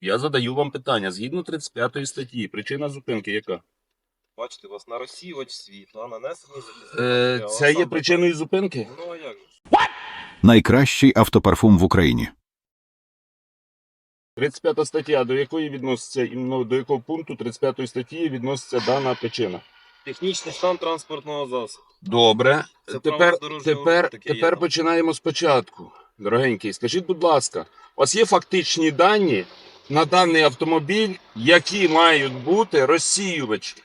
Я задаю вам питання. Згідно 35 статті, причина зупинки яка? Бачите, у вас на розсіювач світла, нанесений захисний Е, це є причиною зупинки? Ну, а як же? Найкращий автопарфум в Україні. 35 стаття, до якої відноситься іменно до якого пункту 35 статті відноситься дана причина? Технічний стан транспортного засобу. Добре. Це Тепер, дорожнього тепер, руху таке є тепер там. починаємо спочатку. Дорогенький, скажіть, будь ласка, у вас є фактичні дані на даний автомобіль, які мають бути розсіювачі?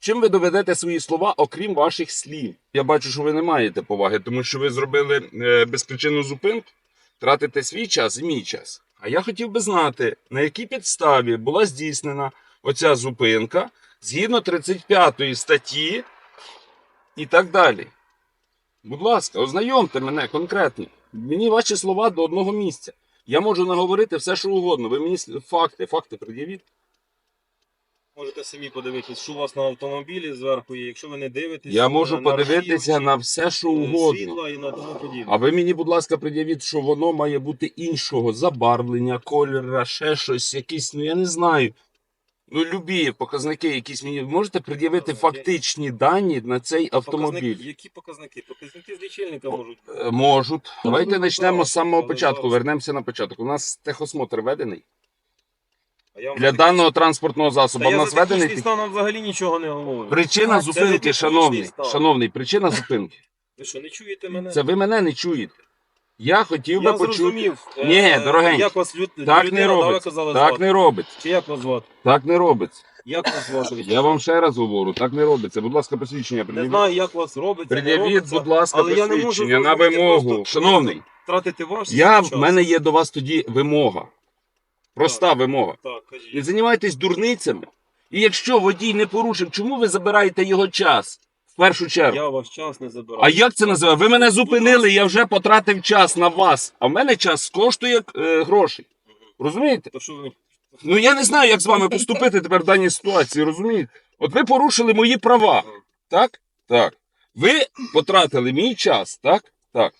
Чим ви доведете свої слова, окрім ваших слів? Я бачу, що ви не маєте поваги, тому що ви зробили е, безпричинну зупинку, тратите свій час і мій час. А я хотів би знати, на якій підставі була здійснена оця зупинка згідно 35 статті і так далі. Будь ласка, ознайомте мене конкретно. Мені ваші слова до одного місця. Я можу наговорити все, що угодно. Ви мені факти, факти пред'явіть. Можете самі подивитись, що у вас на автомобілі зверху є. Якщо ви не дивитесь, Я можу на- подивитися розсіювачі, на все, що е, угодно. Світла і на тому подібне. А ви мені, будь ласка, пред'явіть, що воно має бути іншого забарвлення, кольора, ще щось, якісь, ну я не знаю. Ну, любі показники, якісь мені можете пред'явити фактичні дані на цей автомобіль. Показники, які показники? Показники з лічильника можуть бути. Е, Можуть. Давайте ну, почнемо з самого початку. Вернемося на початок. У нас техосмотр ведений. А я вам Для за даного транспортного Та засобу в я нас за ведений. технічний стан вам взагалі нічого не говорю. Причина Це не зупинки, технічний шановний. стан. Шановний, причина зупинки. Ви що, не чуєте мене? Це ви мене не чуєте. Я хотів би я почути. зрозумів. Ні, Е, дорогенький, Як вас люд... Так людина, не да, ви робиться. казали Так звати? не робиться. Чи як вас звати? Так не робиться. Як вас звати? Я вам ще раз говорю, так не робиться. Будь ласка, посвідчення Не пред'явіть. знаю, як вас робиться. не Пред'явіть, робиться, будь ласка, але я не можу посвідчення на зрозуміти вимогу. просто, Шановний, Тратити ваш я, час. в мене є до вас тоді вимога. Проста вимога. Так, кажіть. Не займайтесь дурницями. І якщо водій не порушив, чому ви забираєте його час? В першу чергу. Я ваш час не забираю. А як це називає? Ви мене зупинили, я вже потратив час на вас. А в мене час коштує е, грошей. Розумієте? То що ви... Ну я не знаю, як з вами поступити тепер в даній ситуації, розумієте? От ви порушили мої права. Так? Так. Ви потратили мій час, так? Так.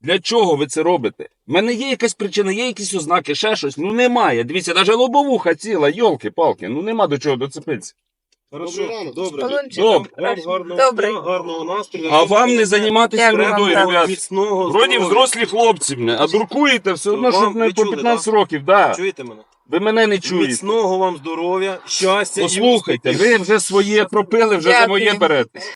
Для чого ви це робите? У мене є якась причина, є якісь ознаки, ще щось. Ну немає. Дивіться, навіть лобовуха ціла, йолки-палки. Ну нема до чого доцепитися. Хорошо, добре. Добре. Вам гарного, Добре. дня, гарного настрою. А вам не займатися Дякую вам, так. ребят. Міцного Вроді здоров'я. взрослі хлопці, мене, а дуркуєте все одно, Вам щоб не по чули, 15 так? років. Да. Чуєте мене? Ви мене не чуєте. Міцного вам здоров'я, щастя і Послухайте, ви вже своє пропили, вже за Дякую. моє берете.